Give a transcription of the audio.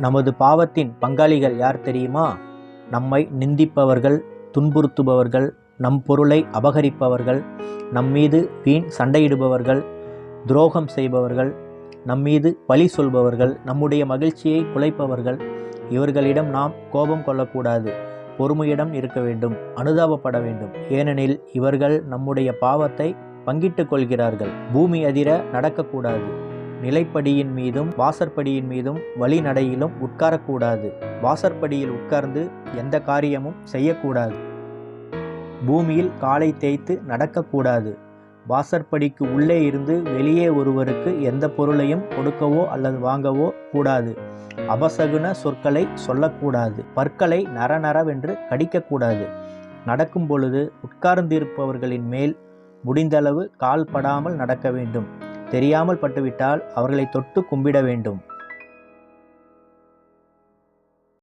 நமது பாவத்தின் பங்காளிகள் யார் தெரியுமா? நம்மை நிந்திப்பவர்கள் துன்புறுத்துபவர்கள் நம் பொருளை அபகரிப்பவர்கள் நம்மீது வீண் சண்டையிடுபவர்கள் துரோகம் செய்பவர்கள் நம்மீது பழி சொல்பவர்கள் நம்முடைய மகிழ்ச்சியை குலைப்பவர்கள். இவர்களிடம் நாம் கோபம் கொள்ளக்கூடாது பொறுமையிடம் இருக்க வேண்டும் அனுதாபப்பட வேண்டும். ஏனெனில் இவர்கள் நம்முடைய பாவத்தை பங்கிட்டுக் கொள்கிறார்கள் பூமி அதிர நடக்கக்கூடாது. நிலைப்படியின் மீதும் வாசற்படியின் மீதும் வழிநடையிலும் உட்காரக்கூடாது. வாசற்படியில் உட்கார்ந்து எந்த காரியமும் செய்யக்கூடாது. பூமியில் காலை தேய்த்து நடக்கக்கூடாது. வாசற்படிக்கு உள்ளே இருந்து வெளியே ஒருவருக்கு எந்த பொருளையும் கொடுக்கவோ அல்லது வாங்கவோ கூடாது. அபசகுன சொற்களை சொல்லக்கூடாது. பற்களை நரநரவென்று கடிக்கக்கூடாது. நடக்கும் பொழுது உட்கார்ந்திருப்பவர்களின் மேல் முடிந்தளவு கால் படாமல் நடக்க வேண்டும். தெரியாமல் பட்டுவிட்டால் அவர்களை தொட்டு கும்பிட வேண்டும்.